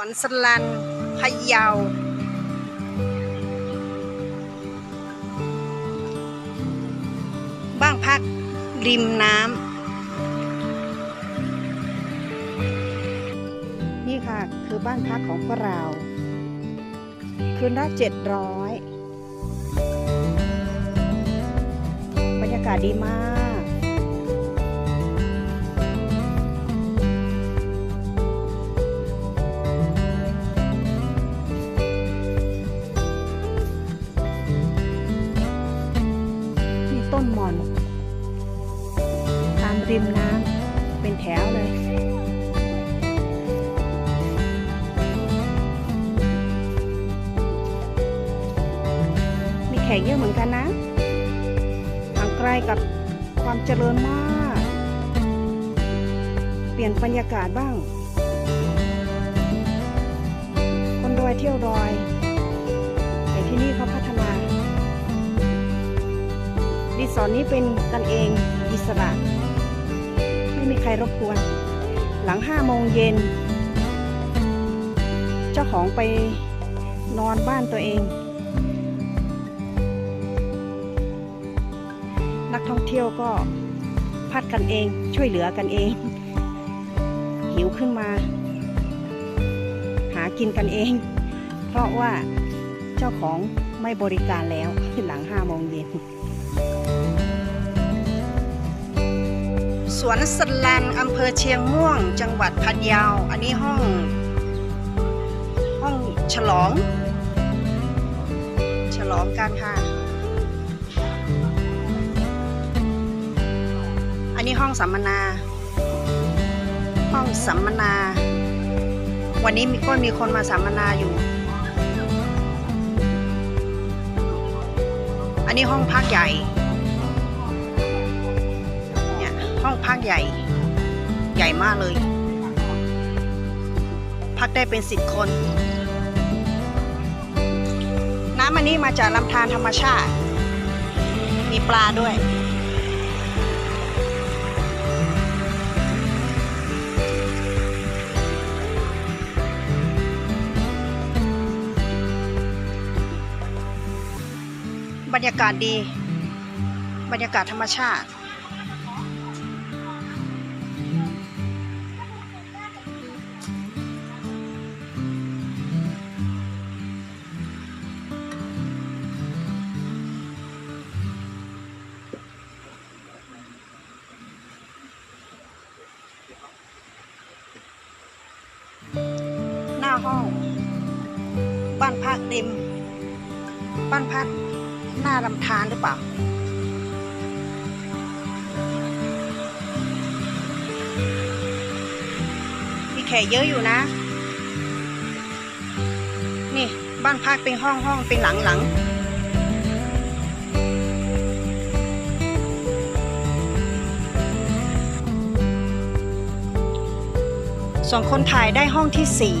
วนสลันพะเยาบ้างพักริมน้ำนี่ค่ะ คือบ้านพักของพวกเรา คืนละเจ็ดร้อยบรรยากาศดีมาก ริมน้ำเป็นแถวเลย มีแขกเยอะเหมือนกันนะห่างไกลกับความเจริญมาก เปลี่ยนบรรยากาศบ้าง คนดอยเที่ยวดอย แต่ที่นี่เขาพัฒนารีสอร์ทนี้เป็นกันเองอิสระ ไม่มีใครรบกวน หลังห้าโมงเย็น เจ้าของไปนอนบ้านตัวเอง นักท่องเที่ยวก็พัดกันเองช่วยเหลือกันเอง หิวขึ้นมา หากินกันเอง เพราะว่าเจ้าของไม่บริการแล้วหลังห้าโมงเย็น สวนสลันอำเภอเชียงม่วง จังหวัดพะเยาอันนี้ห้อง ห้องฉลอง ฉลองกันค่ะ อันนี้ห้องสัมมนา ห้องสัมมนา วันนี้มีก็มีคนมาสัมมนาอยู่ อันนี้ห้องพักใหญ่ ห้องพักใหญ่ ใหญ่มากเลย พักได้เป็นสิบคน น้ำอันนี้มาจากลำธารธรรมชาติ มีปลาด้วย บรรยากาศดี บรรยากาศธรรมชาติาห้อง บ้านพักริม บ้านพักหน้าลำธารหรือเปล่า มีแขกเยอะอยู่นะ นี่บ้านพักเป็นห้องห้องเป็นหลังหลังสองคนถ่ายได้ห้องที่สี่